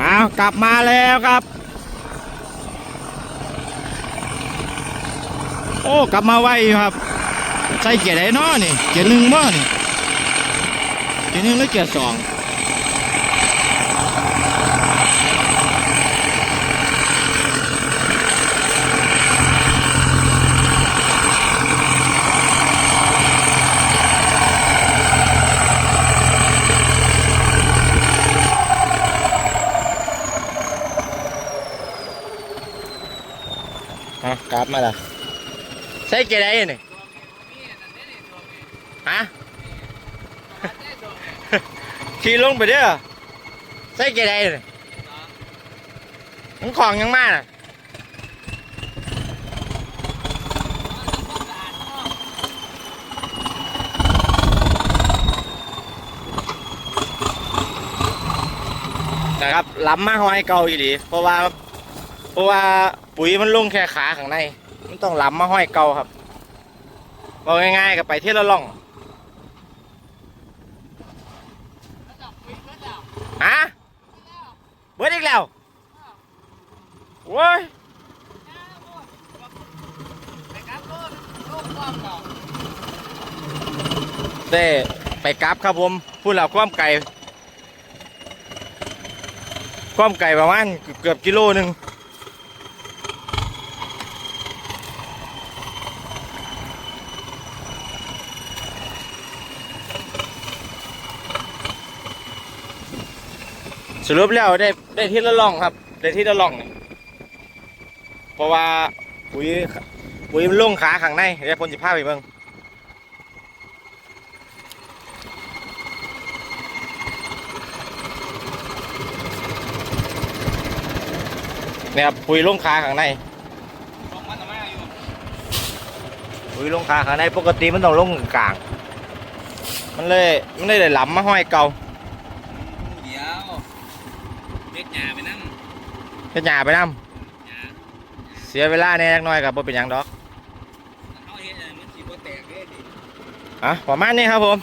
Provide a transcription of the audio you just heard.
อ้าวกลับมาแล้วครับ โอ้กลับมาไวครับ ใส่เกียร์ไหนนาะนี่เกียร์หนึ่งบ่นี่เกียร์หนึ่งหรือเกียร์สอง อะกลับมาละใส่เกียร์ไหนนี่ฮะขี่ลงไปเด้อใส่เกียร์ไหนนี่มันของยังมากน่ะนะครับล้ำมาหอยเก่าอีหลีเพราะว่า เพราะว่าปุ๋ยมันลงแค่ขาข้างใน มันต้องล้ำมาห้อยเก่าครับบอกง่ายๆกับไปเที่ยวละล่องฮะเบิดอีกแล้วโว้ยเด้ไปกราฟครับผมพูดแล้วความไก่ความไก่ประมาณเกือบกิโลหนึ่ง สรุปแล้วได้ได้ที่ละล่องครับ ได้ที่ละล่องนี่เพราะว่าปุ๋ยปุ๋ยมันลงขาข้างในเดี๋ยวพนสิพาไปเบิ่งเนี่ยครับปุ๋ยลงขาข้างในปุ๋ยลงขาข้างในปกติมันต้องลงกลาง มันเลยมันเลยได้หลำมาห้อยเก่า เดี๋ยวเล็ก หยาไปนั่งเฮ็ดหญ้าไปนํหยาเสียเวลาแหน่จักหน่อยกับบ่เป็นหยังดอกเขาเห็นอะไรมันสีโบแตกเลยดิ อะประมาณนี้ครับผม